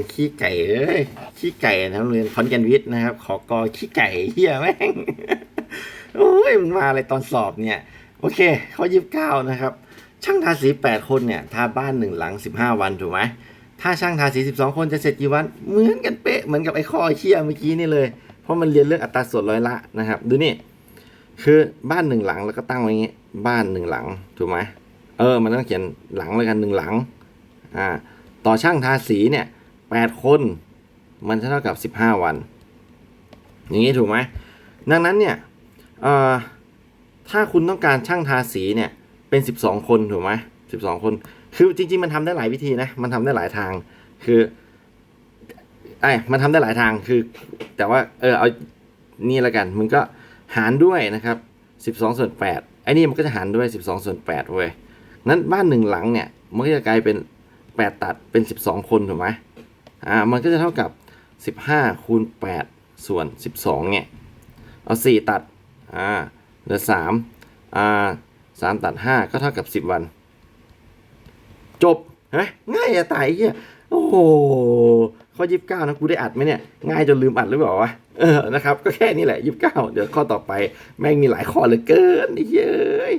นขี้ไก่เอ้ยขี้ไก่นะโรงเรียนขอนแกนวิทย์นะครับ ขอกอขี้ไก่เฮียแม่งโอ้ยมันมาอะไรตอนสอบเนี่ย โอเคข้อยี่สิบเก้านะครับ ช่างทาสีแปดคนเนี่ยทาบ้านหนึ่งหลังสิบห้าวันถูกไหมถ้าช่างทาสีสิบสองคนจะเสร็จกี่วัน เหมือนกันเป๊ะเหมือนกับไอ้ข้อเชี่ยเมื่อกี้นี่เลย เพราะมันเรียนเรื่องอัตราส่วนร้อยละนะครับ ดูนี่คือบ้านหนึ่งหลังแล้วก็ตั้งไว้อย่างงี้ บ้านหนึ่งหลังถูกไหมเออ มันต้องเขียนหลังเลยกันหนึ่งหลังอ่าต่อช่างทาสีเนี่ย แปดคน มันจะเท่ากับสิบห้าวัน อย่างนี้ถูกไหมดังนั้นเนี่ยถ้าคุณต้องการช่างทาสีเนี่ยเป็นสิบสองคนถูกไหมสิบสองคน คือจริง ๆ มันทำได้หลายวิธีนะ มันทำได้หลายทาง คือไอ้มันทำได้หลายทาง คือ แต่ว่า เออ เอา นี่ละกัน มึงก็หารด้วยนะครับสิบสองส่วนแปดไอ้นี่มันก็จะหารด้วยสิบสองส่วนแปดเว้ยนั้นบ้านหนึ่งหลังเนี่ย มันก็จะกลายเป็นแปดตัดเป็นสิบสองคนถูกไหม อ่ามันก็จะเท่ากับสิบห้าคูณแปดส่วนสิบสองเนี่ย เอาสี่ตัด อ่า เหลือสามอ่าสามตัดห้าก็เท่ากับสิบวัน จบเฮ้ยง่ายอะตายเหี้ยโอ้โหข้อยี่สิบเก้านะ กูได้อัดไหมเนี่ย ง่ายจนลืมอัดหรือเปล่าวะ เออ นะครับ ก็แค่นี้แหละยี่สิบเก้าเดี๋ยวข้อต่อไป แม่งมีหลายข้อเหลือเกินอ้เย้ย